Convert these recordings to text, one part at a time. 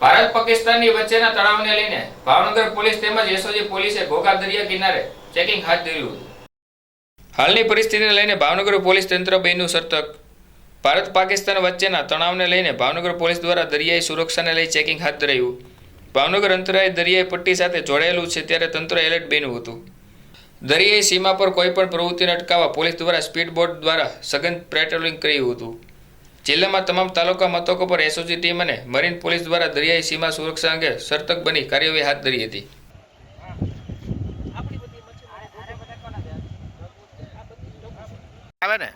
ભારત પાકિસ્તાનની વચ્ચેના તણાવને લઈને ભાવનગર પોલીસ તેમજ એસઓજી પોલીસે ઘોઘા દરિયા કિનારે ચેકિંગ હાથ ધર્યું હતું. હાલની પરિસ્થિતિને લઈને ભાવનગર પોલીસ તંત્ર બન્યું સતર્ક ભારત પાકિસ્તાન વચ્ચેના તણાવને લઈને ભાવનગર પોલીસ દ્વારા દરિયાઈ સુરક્ષાને લઈ ચેકિંગ હાથ ધરાયું. ભાવનગર અંતરાય દરિયાઈ પટ્ટી સાથે જોડાયેલું છે ત્યારે તંત્ર એલર્ટ બન્યું હતું. દરિયાઈ સીમા પર કોઈપણ પ્રવૃત્તિને અટકાવવા પોલીસ દ્વારા સ્પીડ બોટ દ્વારા સઘન પેટ્રોલિંગ કર્યું હતું. જિલ્લામાં તમામ તાલુકા મથકો પર એસઓજી ટીમ અને મરીન પોલીસ દ્વારા દરિયાઈ સીમા સુરક્ષા અંગે સર્તક બની કાર્યવાહી હાથ ધરી હતી. આવે ને?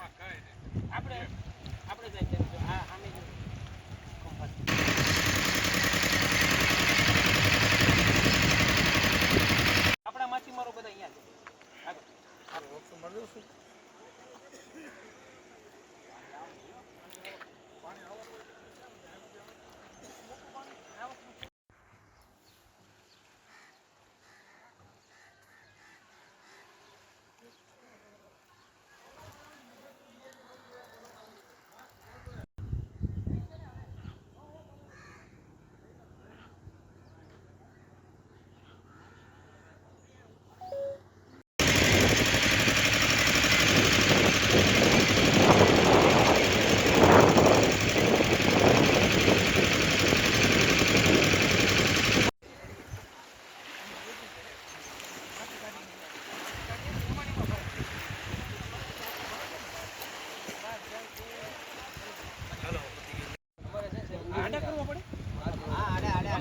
આપણા માછીમારો બધા અહીંયા છે.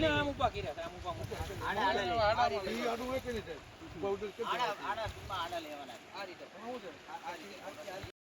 અમે આમ ઊભા કર્યા હતા, આમ ઊભા મૂક્યા. આ રીતે